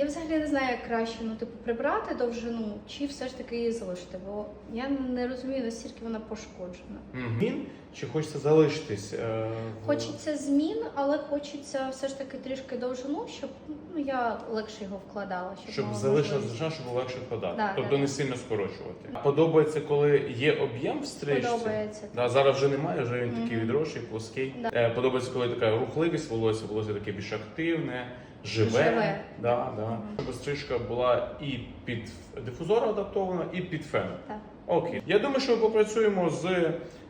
Я взагалі не знаю, як краще ну, типу, прибрати довжину чи все ж таки її залишити, бо я не розумію, наскільки вона пошкоджена. Змін чи хочеться залишитись? е, в- Хочеться змін, але хочеться все ж таки трішки довжину, щоб ну, я легше його вкладала. Щоб, Щоб мала залишилась можливість. щоб було легше вкладати. Да, тобто да, не сильно скорочувати. Подобається, коли є об'єм в стрижці. Подобається. Да, зараз вже немає, вже він такий Мгм. відросший, плоский. Да. Е, подобається, коли така рухливість волосся, волосся таке більш активне, живе. Живе. Да, да. Щоб стрижка була і під дифузор адаптована, і під фен. Так. Окей. Я думаю, що ми попрацюємо з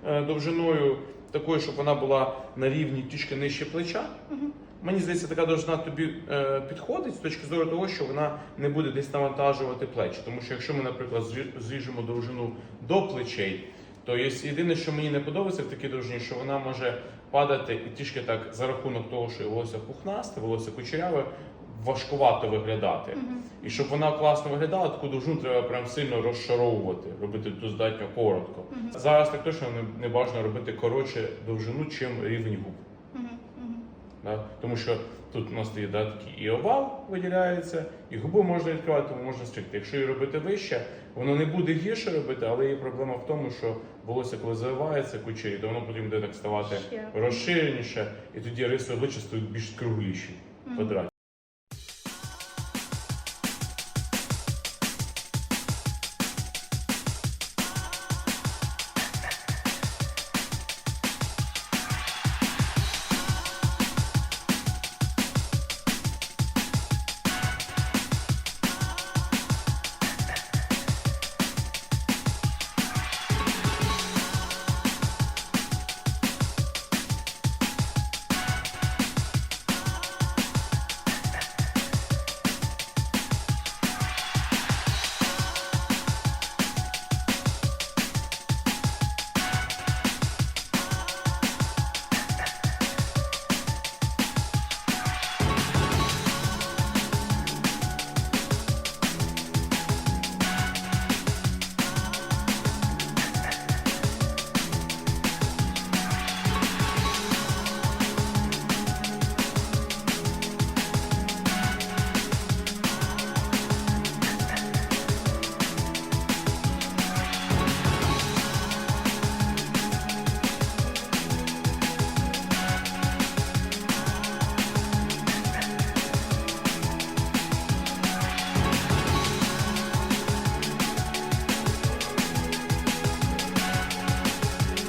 е, довжиною такою, щоб вона була на рівні трішки нижче плеча. Мгм. Мені здається, така довжина тобі е, підходить з точки зору того, що вона не буде десь навантажувати плечі. Тому що якщо ми, наприклад, зрі- зріжемо довжину до плечей, то є єдине, що мені не подобається в такій дружині, що вона може падати і трішки так за рахунок того, що волосся пухнасте, волосся кучеряве, важкувато виглядати. Мгм. І щоб вона класно виглядала, таку дружину треба прям сильно розшаровувати, робити достатньо коротко. Мгм. Зараз так точно не, не бажано робити коротше довжину, чим рівень губ. Да? Тому що тут у нас є да, такий і овал виділяється, і губу можна відкривати, тому можна стригти. Якщо її робити вище, воно не буде гірше робити, але є проблема в тому, що волосся, коли заливається кучері, то воно потім буде так ставати Ще. розширеніше, і тоді риси обличчя стають більш кругліші, квадраті.